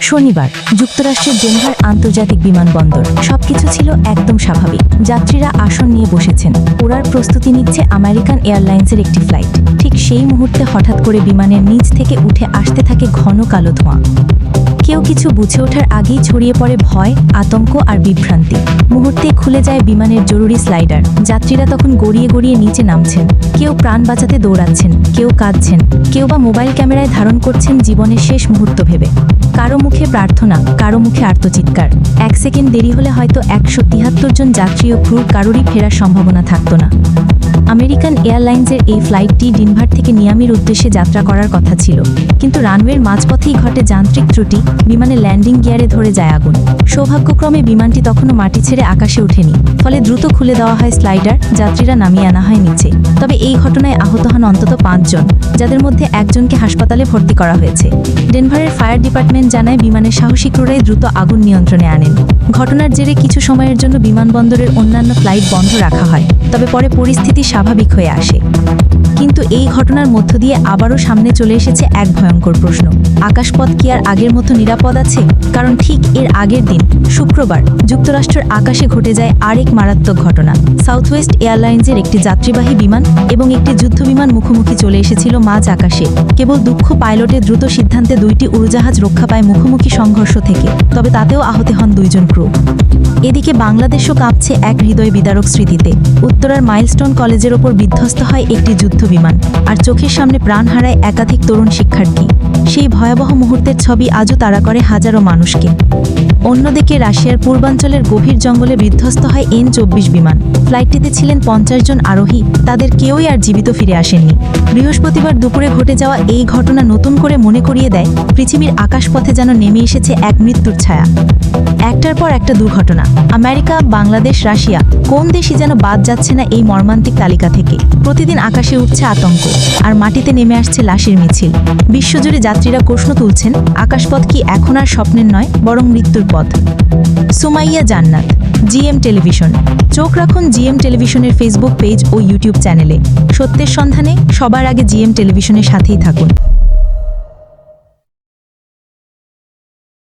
শনিবার, যুক্তরাষ্ট্রের ডেনভার আন্তর্জাতিক বিমানবন্দর। সবকিছু ছিল একদম স্বাভাবিক। যাত্রীরা আসন নিয়ে বসেছেন। ওড়ার প্রস্তুতি নিচ্ছে আমেরিকান এয়ারলাইন্সের একটি ফ্লাইট। ঠিক সেই মুহূর্তে হঠাৎ করে বিমানের নিচ থেকে উঠে আসতে থাকে ঘন কালো ধোঁয়া। কেউ কিছু বুঝে ওঠার আগেই ছড়িয়ে পড়ে ভয়, আতঙ্ক আর বিভ্রান্তি। মুহূর্তে খুলে যায় বিমানের জরুরি স্লাইডার। যাত্রীরা তখন গড়িয়ে গড়িয়ে নিচে নামছেন। কেউ প্রাণ বাঁচাতে দৌড়াচ্ছেন, কেউ কাঁদছেন, কেউ বা মোবাইল ক্যামেরায় ধারণ করছেন জীবনের শেষ মুহূর্ত ভেবে। কারও মুখে প্রার্থনা, কারও মুখে আর্তচিৎকার এক সেকেন্ড দেরি হলে হয়তো একশো তিয়াত্তর জন যাত্রী ও ক্রুর কারোরই ফেরার সম্ভাবনা থাকতো না। আমেরিকান এয়ারলাইন্সের এই ফ্লাইটটি ডিনভার থেকে নিয়ামির উদ্দেশ্যে যাত্রা করার কথা ছিল। কিন্তু রানওয়ের মাঝপথেই ঘটে যান্ত্রিক ত্রুটি বিমানে ল্যান্ডিং গিয়ারে ধরে যায় আগুন। সৌভাগ্যক্রমে বিমানটি তখনও মাটি ছেড়ে আকাশে ওঠেনি, ফলে দ্রুত খুলে দেওয়া হয় স্লাইডার, যাত্রীরা নামিয়ে আনা হয় নিচে। তবে এই ঘটনায় আহত হন অন্তত পাঁচজন, যাদের মধ্যে একজনকে হাসপাতালে ভর্তি করা হয়েছে। ডেনভারের ফায়ার ডিপার্টমেন্ট জানায়, বিমানের সাহসী ক্রুরাই দ্রুত আগুন নিয়ন্ত্রণে আনেন। ঘটনার জেরে কিছু সময়ের জন্য বিমানবন্দরের অন্যান্য ফ্লাইট বন্ধ রাখা হয়, তবে পরে পরিস্থিতি স্বাভাবিক হয়ে আসে। কিন্তু এই ঘটনার মধ্য দিয়ে আবারও সামনে চলে এসেছে এক ভয়ঙ্কর প্রশ্ন। আকাশপথ কি আর আগের মতো নিরাপদ আছে? কারণ ঠিক এর আগের দিন, শুক্রবার, যুক্তরাষ্ট্রের আকাশে ঘটে যায় আরেক মারাত্মক ঘটনা। সাউথওয়েস্ট এয়ারলাইন্সের একটি যাত্রীবাহী বিমান এবং একটি যুদ্ধবিমান মুখোমুখি চলে এসেছিল মাঝ আকাশে। কেবল দুঃখ পাইলটের দ্রুত সিদ্ধান্তে দুইটি উড়োজাহাজ রক্ষা পায় মুখোমুখি সংঘর্ষ থেকে, তবে তাতেও আহত হন দুইজন ক্রু। এদিকে বাংলাদেশও কাঁপছে এক হৃদয় বিদারক স্মৃতিতে। উত্তরার মাইলস্টোন কলেজের ওপর বিধ্বস্ত হয় একটি যুদ্ধ বিমান, আর চোখের সামনে প্রাণ হারায় একাধিক তরুণ শিক্ষার্থী। সেই ভয়াবহ মুহূর্তের ছবি আজও তাড়া করে হাজারো মানুষকে। অন্যদিকে রাশিয়ার পূর্বাঞ্চলের গভীর জঙ্গলে বিধ্বস্ত হয় এন চব্বিশ বিমান। ফ্লাইটটিতে ছিলেন পঞ্চাশ জন আরোহী, তাদের কেউই আর জীবিত ফিরে আসেননি। বৃহস্পতিবার দুপুরে ঘটে যাওয়া এই ঘটনা নতুন করে মনে করিয়ে দেয় পৃথিবীর আকাশপথে যেন নেমে এসেছে এক মৃত্যুর ছায়া। একটার পর একটা দুর্ঘটনা। আমেরিকা, বাংলাদেশ, রাশিয়া, কোন দেশই যেন বাদ যাচ্ছে না এই মর্মান্তিক তালিকা থেকে? প্রতিদিন আকাশে উঠছে আতঙ্ক, আর মাটিতে নেমে আসছে লাশের মিছিল। বিশ্বজুড়ে যাত্রীরা প্রশ্ন তুলছেন, আকাশপথ কি এখন আর স্বপ্নের নয়, বরং মৃত্যুর পথ? সুমাইয়া জান্নাত, জিএম টেলিভিশন। চোখ রাখুন জিএম টেলিভিশনের ফেসবুক পেজ ও ইউটিউব চ্যানেলে সত্যের সন্ধানে সবার আগে জিএম টেলিভিশনের সাথেই থাকুন।